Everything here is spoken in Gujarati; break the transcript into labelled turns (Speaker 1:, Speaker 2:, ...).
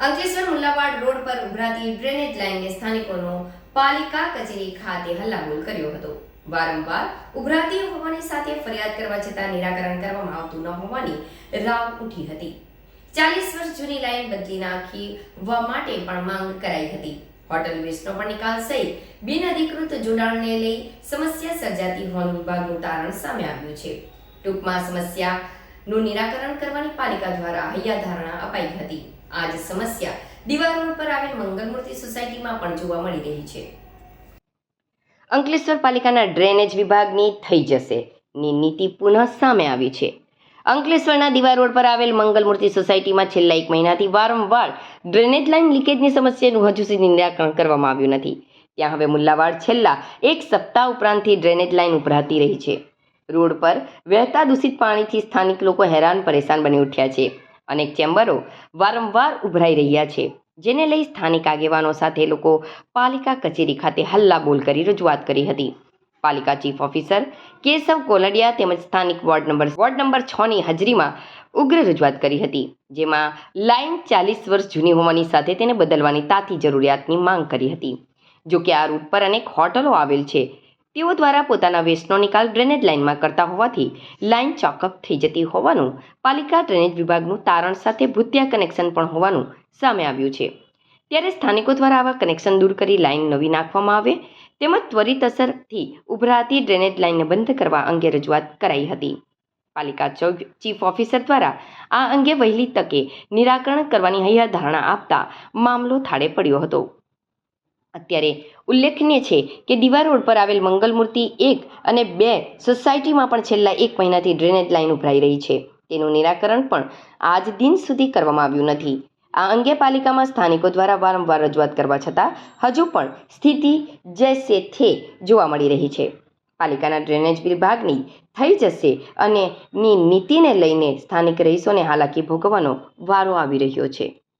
Speaker 1: અંકલેશ્વર મુલ્લાવાડ રોડ પર ઉભરાતી ડ્રેનેજ લાઇનને સ્થાનિકોનો પાલિકા કચેરી ખાતે હલ્લાબોલ કર્યો હતો. વારંવાર ઉભરાતી હોવાની સાથે ફરિયાદ કરવા છતાં નિરાકરણ કરવામાં આવતું ન હોવાની રાવ ઉઠી હતી. ચાલીસ વર્ષ જૂની લાઇન બદલી નાખવા માટે પણ માંગ કરાઈ હતી. હોટલ વેસ્ટનો પણ નિકાલ સહિત બિનઅધિકૃત જોડાણને લઈ સમસ્યા સર્જાતી હોવાનું વિભાગનું તારણ સામે આવ્યું છે. ટૂંકમાં સમસ્યાનું નિરાકરણ કરવાની પાલિકા દ્વારા હૈયાધારણા અપાઈ હતી. આ સમસ્યા દિવાલ રોડ પર આવેલ મંગલમૂર્તિ સોસાયટીમાં પણ જોવા મળી રહી છે. અંકલેશ્વર પાલિકાના ડ્રેનેજ વિભાગની થઈ જશે. ની નીતિ પુનઃ સામે આવી છે. અંકલેશ્વરના દિવા રોડ પર આવેલ મંગલમૂર્તિ સોસાયટીમાં છેલ્લા એક મહિનાથી વારંવાર ડ્રેનેજ લાઇન લીકેજની સમસ્યાનું હજુ સુધી નિરાકરણ કરવામાં આવ્યું નથી. ત્યાં હવે મુલ્લાવાડ છેલ્લા એક સપ્તાહ ઉપરાંતથી ડ્રેનેજ લાઇન ઉભરાતી રહી છે. રોડ પર વહેતા દૂષિત પાણીથી સ્થાનિક લોકો હેરાન, પરેશાન બની ઉઠ્યા છે. અનેક ચેમ્બરો વારંવાર ઉભરાઈ રહ્યા છે, જેને લઈ સ્થાનિક આગેવાનો સાથે લોકો પાલિકા કચેરી ખાતે હલ્લાબોલ કરી રજૂઆત કરી હતી. પાલિકા ચીફ ઓફિસર કેશવ કોલડિયા તેમજ સ્થાનિક વોર્ડ નંબર વોર્ડ નંબર છ ની હાજરીમાં ઉગ્ર રજૂઆત કરી હતી, જેમાં લાઇન ચાલીસ વર્ષ જૂની હોવાની સાથે તેને બદલવાની તાતી જરૂરિયાતની માંગ કરી હતી. જોકે આ રૂટ પર અનેક હોટલો આવેલ છે તેઓ દ્વારા પોતાના વેસ્ટનો નિકાલ ડ્રેનેજ લાઇનમાં કરતા હોવાથી લાઇન ચોકઅપ થઈ જતી હોવાનું, પાલિકા ડ્રેનેજ વિભાગનું તારણ સાથે ભૂતિયા કનેક્શન પણ હોવાનું સામે આવ્યું છે. ત્યારે સ્થાનિકો દ્વારા આવા કનેક્શન દૂર કરી લાઇન નવી નાખવામાં આવે, તેમજ ત્વરિત અસરથી ઉભરાતી ડ્રેનેજ લાઇનને બંધ કરવા અંગે રજૂઆત કરાઈ હતી. પાલિકા ચીફ ઓફિસર દ્વારા આ અંગે વહેલી તકે નિરાકરણ કરવાની હૈયાધારણા આપતા મામલો થાળે પડ્યો હતો. અત્યારે ઉલ્લેખનીય છે કે દીવા રોડ પર આવેલ મંગલમૂર્તિ એક અને બે સોસાયટીમાં પણ છેલ્લા એક મહિનાથી ડ્રેનેજ લાઇન ઉભરાઈ રહી છે. તેનું નિરાકરણ પણ આજ દિન સુધી કરવામાં આવ્યું નથી. આ અંગે પાલિકામાં સ્થાનિકો દ્વારા વારંવાર રજૂઆત કરવા છતાં હજુ પણ સ્થિતિ જૈસે થે જોવા મળી રહી છે. પાલિકાના ડ્રેનેજ વિભાગની થઈ જશે અને ની નીતિને લઈને સ્થાનિક રહીશોને હાલાકી ભોગવવાનો વારો આવી રહ્યો છે.